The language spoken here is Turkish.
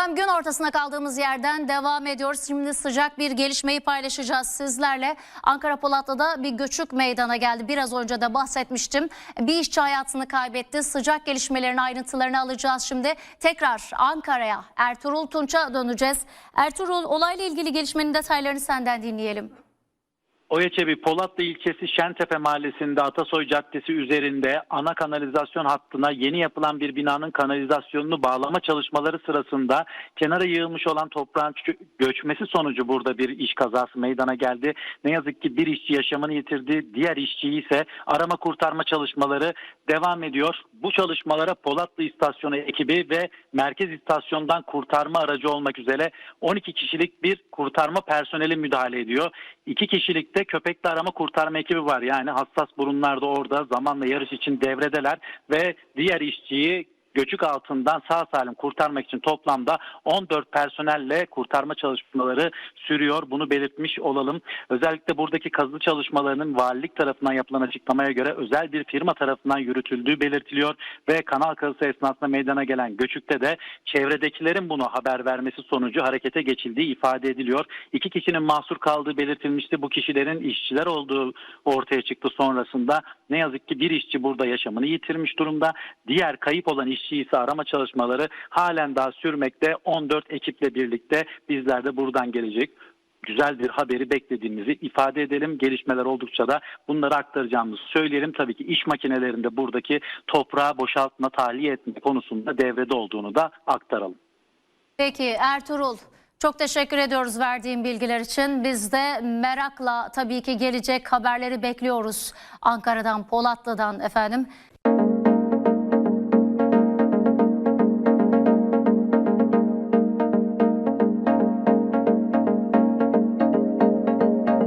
Efendim gün ortasına kaldığımız yerden devam ediyoruz. Şimdi sıcak bir gelişmeyi paylaşacağız sizlerle. Ankara Polatlı'da bir göçük meydana geldi. Biraz önce de bahsetmiştim. Bir işçi hayatını kaybetti. Sıcak gelişmelerin ayrıntılarını alacağız şimdi. Tekrar Ankara'ya Ertuğrul Tunç'a döneceğiz. Ertuğrul olayla ilgili gelişmenin detaylarını senden dinleyelim. Oyaçebi Polatlı ilçesi Şentepe mahallesinde Atasoy Caddesi üzerinde ana kanalizasyon hattına yeni yapılan bir binanın kanalizasyonunu bağlama çalışmaları sırasında kenara yığılmış olan toprağın göçmesi sonucu burada bir iş kazası meydana geldi. Ne yazık ki bir işçi yaşamını yitirdi. Diğer işçiyi ise arama kurtarma çalışmaları devam ediyor. Bu çalışmalara Polatlı İstasyonu ekibi ve merkez istasyondan kurtarma aracı olmak üzere 12 kişilik bir kurtarma personeli müdahale ediyor. 2 kişilik köpekli arama kurtarma ekibi var. Yani hassas burunlar da orada zamanla yarış için devredeler ve diğer işçiyi göçük altından sağ salim kurtarmak için toplamda 14 personelle kurtarma çalışmaları sürüyor. Bunu belirtmiş olalım. Özellikle buradaki kazı çalışmalarının valilik tarafından yapılan açıklamaya göre özel bir firma tarafından yürütüldüğü belirtiliyor ve kanal kazısı esnasında meydana gelen göçükte de çevredekilerin bunu haber vermesi sonucu harekete geçildiği ifade ediliyor. İki kişinin mahsur kaldığı belirtilmişti. Bu kişilerin işçiler olduğu ortaya çıktı sonrasında. Ne yazık ki bir işçi burada yaşamını yitirmiş durumda. Diğer kayıp olan ise arama çalışmaları halen daha sürmekte. 14 ekiple birlikte bizler de buradan gelecek güzel bir haberi beklediğimizi ifade edelim. Gelişmeler oldukça da bunları aktaracağımızı söyleyelim. Tabii ki iş makinelerinde buradaki toprağı boşaltma, tahliye etme konusunda devrede olduğunu da aktaralım. Peki Ertuğrul çok teşekkür ediyoruz verdiğin bilgiler için. Biz de merakla tabii ki gelecek haberleri bekliyoruz Ankara'dan, Polatlı'dan efendim.